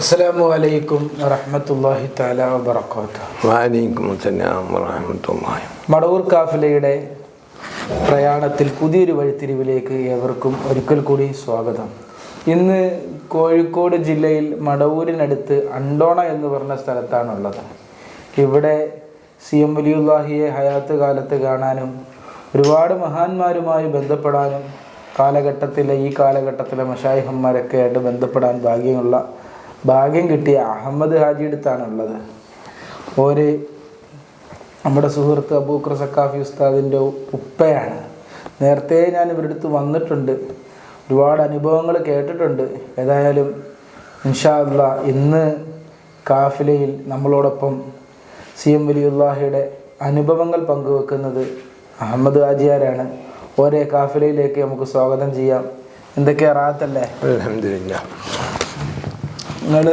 അസ്സലാമു അലൈക്കും വാലിക്കും അസ്സലാം മടവൂർ കാഫിലയുടെ പ്രയാണത്തിൽ പുതിയൊരു വഴിത്തിരിവിലേക്ക് ഏവർക്കും ഒരിക്കൽ കൂടി സ്വാഗതം. ഇന്ന് കോഴിക്കോട് ജില്ലയിൽ മടവൂരിനടുത്ത് അണ്ടോണ എന്ന് പറഞ്ഞ സ്ഥലത്താണുള്ളത്. ഇവിടെ സി എം വലിയുല്ലാഹിയെ ഹയാത്ത് കാലത്ത് കാണാനും ഒരുപാട് മഹാന്മാരുമായി ബന്ധപ്പെടാനും കാലഘട്ടത്തിലെ ഈ കാലഘട്ടത്തിലെ മഷായിഹന്മാരൊക്കെ ആയിട്ട് ബന്ധപ്പെടാൻ ഭാഗ്യമുള്ള ഭാഗ്യം കിട്ടിയ അഹമ്മദ് ഹാജി അടുത്താണുള്ളത്. ഓര് നമ്മുടെ സുഹൃത്ത് അബൂക്കർ സക്കാഫി ഉസ്താദിന്റെ ഉപ്പയാണ്. നേരത്തെ ഞാൻ ഇവരുടെ അടുത്ത് വന്നിട്ടുണ്ട്. ഒരുപാട് അനുഭവങ്ങൾ കേട്ടിട്ടുണ്ട്. ഏതായാലും ഇൻഷാ അല്ലാ ഇന്ന് കാഫിലയിൽ നമ്മളോടൊപ്പം സി എം വലിയുല്ലാഹിയുടെ അനുഭവങ്ങൾ പങ്കുവെക്കുന്നത് അഹമ്മദ് ഹാജിയാരാണ്. ഓരേ കാഫിലയിലേക്ക് നമുക്ക് സ്വാഗതം ചെയ്യാം. എന്തൊക്കെയാ റാത്തല്ലേ? നിങ്ങൾ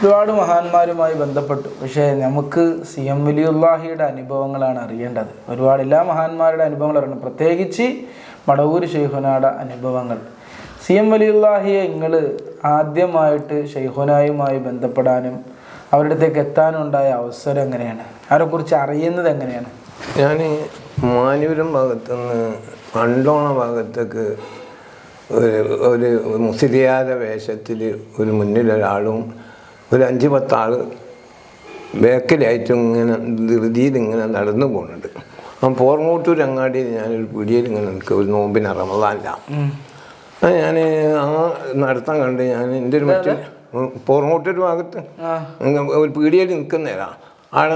ഒരുപാട് മഹാന്മാരുമായി ബന്ധപ്പെട്ടു. പക്ഷേ നമുക്ക് സി എം വലിയുല്ലാഹിയുടെ അനുഭവങ്ങളാണ് അറിയേണ്ടത്. ഒരുപാട് എല്ലാ മഹാന്മാരുടെ അനുഭവങ്ങൾ അറിയണം. പ്രത്യേകിച്ച് മടവൂർ ഷെയ്ഖുനയുടെ അനുഭവങ്ങൾ. സി എം വലിയുല്ലാഹിയെ നിങ്ങൾ ആദ്യമായിട്ട് ഷെയ്ഹുനായുമായി ബന്ധപ്പെടാനും അവരുടെ അടുത്തേക്ക് എത്താനും ഉണ്ടായ അവസരം എങ്ങനെയാണ്? അവരെക്കുറിച്ച് അറിയുന്നത് എങ്ങനെയാണ്? ഞാൻ മാനൂരം ഭാഗത്തുനിന്ന് അണ്ടോണ ഭാഗത്തേക്ക് ഒരു ഒരു മുസ്ലിയാര വേഷത്തിൽ ഒരു മുന്നിലൊരാളും ഒരു അഞ്ച് പത്താൾ ബേക്കിലായിട്ട് ഇങ്ങനെ ധൃതിയിൽ ഇങ്ങനെ നടന്നു പോകുന്നുണ്ട്. അപ്പം പോർമോട്ടൂർ അങ്ങാടിയിൽ ഞാനൊരു പിടിയിൽ ഇങ്ങനെ നിൽക്കുക ഒരു നോമ്പിന് റമദാനില്ല അപ്പം ഞാൻ ആ നടത്താൻ കണ്ട് ഞാൻ എന്റെ ഒരു മറ്റു പോർമോട്ടൂർ ഭാഗത്ത് ഒരു പീടിയയിൽ നിൽക്കുന്നേരാ ആടെ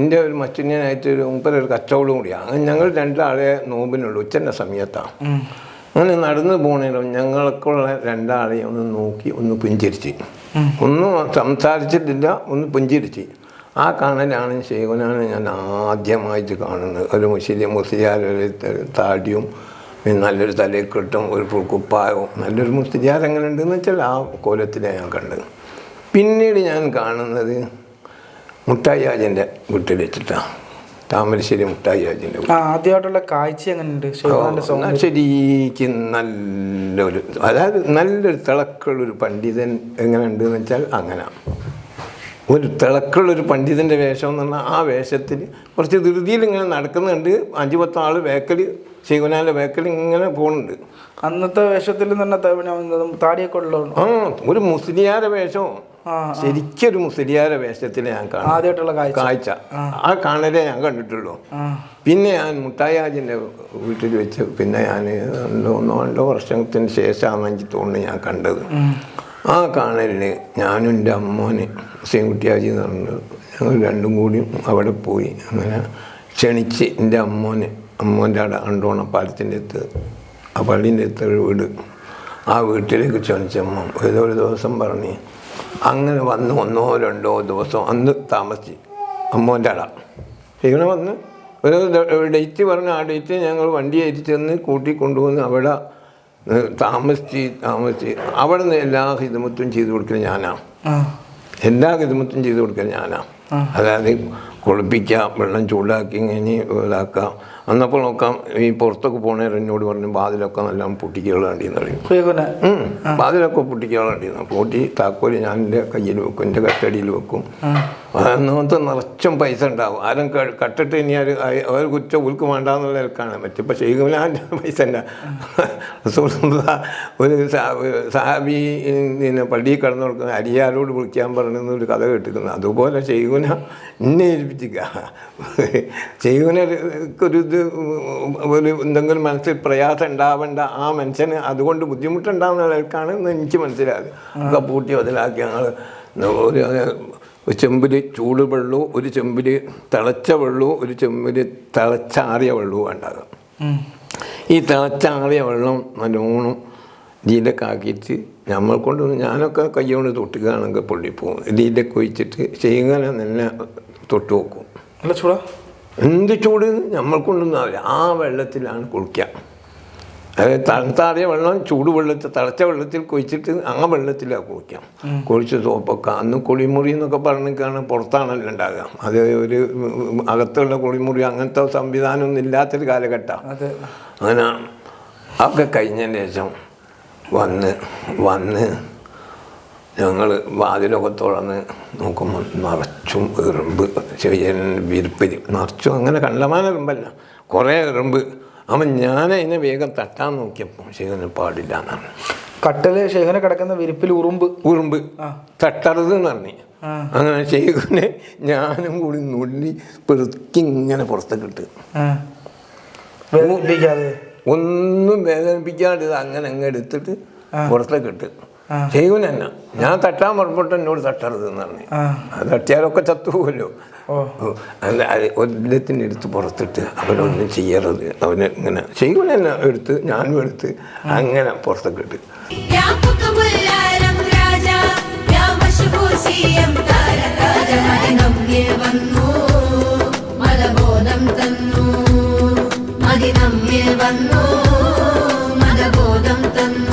എന്റെ ഒരു മച്ചിനായിട്ട് ഒരു മുപ്പത് ഒരു കച്ചവടം കൂടിയാണ് ഞങ്ങൾ രണ്ടാളെ നോമ്പിനുള്ളൂ. ഉച്ചന്റെ സമയത്താണ്. അങ്ങനെ നടന്നു പോണേലും ഞങ്ങൾക്കുള്ള രണ്ടാളെയും ഒന്ന് നോക്കി ഒന്ന് പുഞ്ചിരിച്ച്. ഒന്നും സംസാരിച്ചിട്ടില്ല ഒന്ന് പുഞ്ചിരിച്ച്. ആ കാണലാണ് ശേഖനാണ് ഞാൻ ആദ്യമായിട്ട് കാണുന്നത്. ഒരു മുസ്ലിം മുസ്ലിയാർ ഒരു താടിയും നല്ലൊരു തലക്കെട്ടും ഒരു കുപ്പായവും നല്ലൊരു മുസ്ലിയാർ എങ്ങനെ ഉണ്ടെന്ന് വെച്ചാൽ ആ കോലത്തിലെ ഞാൻ കണ്ടത് പിന്നീട് ഞാൻ കാണുന്നത് മുട്ടായി ആജന്റെ വീട്ടിൽ വെച്ചിട്ടാണ്. താമരശ്ശേരി മുട്ടായി ആജന്റെ ആ ആദ്യമായിട്ടുള്ള കാഴ്ച എങ്ങനെയുണ്ട്? ശരിക്കും നല്ലൊരു അതായത് നല്ലൊരു തിളക്കുള്ളൊരു പണ്ഡിതൻ എങ്ങനെ ഉണ്ടെന്ന് വെച്ചാൽ അങ്ങനെ. ഒരു തിളക്കുള്ളൊരു പണ്ഡിതന്റെ വേഷം എന്ന് പറഞ്ഞാൽ ആ വേഷത്തിൽ കുറച്ച് ധൃതിയിൽ ഇങ്ങനെ നടക്കുന്നുണ്ട്. അഞ്ചു പത്ത് ആൾ വേക്കൽ ശിവനാന്റെ വേക്കൽ ഇങ്ങനെ പോകുന്നുണ്ട് അന്നത്തെ വേഷത്തിൽ തന്നെ താടിയൊക്കെ ഉള്ളതാണ് ആ ഒരു മുസ്ലിയാരുടെ വേഷം. ശരിക്കൊരു മുസ്ലിയാരെ വേഷത്തിൽ ഞാൻ കാണും. കാഴ്ച. ആ. കാണലേ ഞാൻ കണ്ടിട്ടുള്ളൂ. പിന്നെ ഞാൻ മുട്ടായാജിന്റെ വീട്ടിൽ വെച്ച് പിന്നെ ഞാൻ രണ്ടോ ഒന്നോ രണ്ടോ വർഷത്തിന് ശേഷമാണ് എനിക്ക് തോന്നുന്നു ഞാൻ കണ്ടത്. ആ കാണലിന് ഞാനും എന്റെ അമ്മോന് ഹുസൈൻകുട്ടിയാജി എന്ന് പറഞ്ഞു ഞങ്ങൾ രണ്ടും കൂടി അവിടെ പോയി. അങ്ങനെ ക്ഷണിച്ച് എന്റെ അമ്മോന് അമ്മോന്റെ അവിടെ അണ്ടോണ പാലത്തിന്റെ അടുത്ത്. ആ പള്ളീന്റെ അടുത്ത് ഒരു വീട്. ആ വീട്ടിലേക്ക് ക്ഷണിച്ചമ്മ ഏതോ ഒരു ദിവസം പറഞ്ഞ് അങ്ങനെ വന്ന് ഒന്നോ രണ്ടോ ദിവസം അന്ന് താമസിച്ച് അമ്മോന്റെ അട. ഇങ്ങനെ വന്ന് ഒരു ഡേറ്റ് പറഞ്ഞു ആ ഡേറ്റ് ഞങ്ങൾ വണ്ടി ആയിട്ട് ചെന്ന് കൂട്ടി കൊണ്ടുവന്ന് അവിടെ താമസിച്ച് താമസിച്ച് അവിടെ നിന്ന് എല്ലാ ഹിതമത്വം ചെയ്ത് കൊടുക്കുന്നത് ഞാനാണ് എല്ലാ ഹിതമത്വം ചെയ്തു കൊടുക്കുന്നത് ഞാനാണ് അതായത് കുളിപ്പിക്കുക വെള്ളം ചൂടാക്കി ഇങ്ങനെ ഇതാക്കാം. അന്നപ്പോൾ നോക്കാം ഈ പുറത്തൊക്കെ പോണേരം എന്നോട് പറഞ്ഞു വാതിലൊക്കെ നല്ല പൊട്ടിക്കുകളുണ്ടെന്ന് പറയും. വാതിലൊക്കെ പൊട്ടിക്കാളുണ്ടായിരുന്നു പൊട്ടി താക്കോൽ ഞാൻ എന്റെ കയ്യിൽ വെക്കും എന്റെ കസ്റ്റഡിയിൽ വെക്കും. അന്നത്തെ നിറച്ചും പൈസ ഉണ്ടാവും. ആരും കട്ടിട്ട് ഇനി ആര് അവർ കുറ്റം ഉൾക്ക് വേണ്ടാന്നുള്ള നിലക്കാണ്. മറ്റിപ്പോൾ ഞാൻ പൈസ ഒരു സാബി പിന്നെ പള്ളിയിൽ കിടന്നു കൊടുക്കുന്ന അരിയാരോട് വിളിക്കാൻ പറഞ്ഞെന്ന് ഒരു കഥ കേട്ടിരിക്കുന്നു അതുപോലെ ചെയ്യുന്ന എന്നെ ഷെയ്ഖുന ഒരു ഇത് ഒരു എന്തെങ്കിലും മനസ്സിൽ പ്രയാസം ഉണ്ടാവേണ്ട ആ മനുഷ്യന് അതുകൊണ്ട് ബുദ്ധിമുട്ടുണ്ടാവുന്ന ആൾക്കാണ് എനിക്ക് മനസ്സിലായത്. ഒക്കെ പൂട്ടി മുതലാക്കി ഞങ്ങൾ ഒരു ചെമ്പിൽ ചൂട് വെള്ളവും ഒരു ചെമ്പിൽ തിളച്ച വെള്ളു ഒരു ചെമ്പിൽ തിളച്ചാറിയ വെള്ളവും ഉണ്ടാകും ഈ തിളച്ചാറിയ വെള്ളം നല്ലോണം ജീലക്കാക്കിയിട്ട് ആക്കിയിട്ട് നമ്മൾ കൊണ്ട് ഞാനൊക്കെ കൈകൊണ്ട് തൊട്ടുകയാണെങ്കിൽ പൊള്ളിപ്പോവും. ഇതിലൊക്കെ ഒഴിച്ചിട്ട് ചെയ്യുന്ന തന്നെ തൊട്ട് നോക്കും നല്ല ചൂടാ? എന്ത് ചൂട്? നമ്മൾ കൊണ്ടൊന്നും ആവില്ല ആ വെള്ളത്തിലാണ് കുളിക്കുക. അതായത് തണുത്താറിയ വെള്ളം ചൂട് വെള്ളത്തിൽ തിളച്ച വെള്ളത്തിൽ കുഴിച്ചിട്ട് ആ വെള്ളത്തിലാണ് കുളിക്കാം കുഴിച്ച് സോപ്പൊക്കെ. അന്ന് കുളിമുറി എന്നൊക്കെ പറഞ്ഞിട്ടാണ് പുറത്താണല്ലോ ഉണ്ടാകുക അത് ഒരു അകത്തുള്ള കുളിമുറി അങ്ങനത്തെ സംവിധാനമൊന്നും ഇല്ലാത്തൊരു കാലഘട്ടമാണ് അങ്ങനെ അതൊക്കെ കഴിഞ്ഞതിന് ശേഷം വന്ന് വന്ന് ഞങ്ങൾ വാതിലൊക്കെ തുറന്ന് നോക്കുമ്പോൾ നിറച്ചും എറുമ്പ് ചെറിയ വിരുപ്പിൽ നിറച്ചും അങ്ങനെ കണ്ടമാന എറുമ്പല്ല കുറേ എറുമ്പ്. അപ്പം ഞാൻ അതിനെ വേഗം തട്ടാൻ നോക്കിയപ്പോൾ ശേഖരന് പാടില്ല എന്നാണ് കട്ടൽ ശേഖരനെ കിടക്കുന്ന വിരിപ്പിൽ ഉറുമ്പ്. ഉറുമ്പ്. തട്ടരുത് എന്ന് പറഞ്ഞു. അങ്ങനെ ശേഖരനെ ഞാനും കൂടി നുള്ളി പെറുക്കി ഇങ്ങനെ പുറത്തേക്ക് ഇട്ട്. വേദനിപ്പിക്കാതെ. ഒന്നും വേദനിപ്പിക്കാണ്ട് ഇത് അങ്ങനെ അങ്ങ് എടുത്തിട്ട് പുറത്തേക്ക് ഇട്ട്. ചെയ്യൂന എന്നെ ഞാൻ തട്ടാൻ പുറപ്പെട്ടു എന്നോട് തട്ടരുത് എന്ന് പറഞ്ഞു. തട്ടിയാലൊക്കെ ചത്തുപോലോ അല്ല എടുത്ത് പുറത്തിട്ട് അവനൊന്നും ചെയ്യരുത്. അവന് ഇങ്ങനെ ചെയ്യൂന എന്നെ എടുത്ത് ഞാനും എടുത്ത് അങ്ങനെ പുറത്തൊക്കെ ഇട്ട്. തന്നു. തന്നു.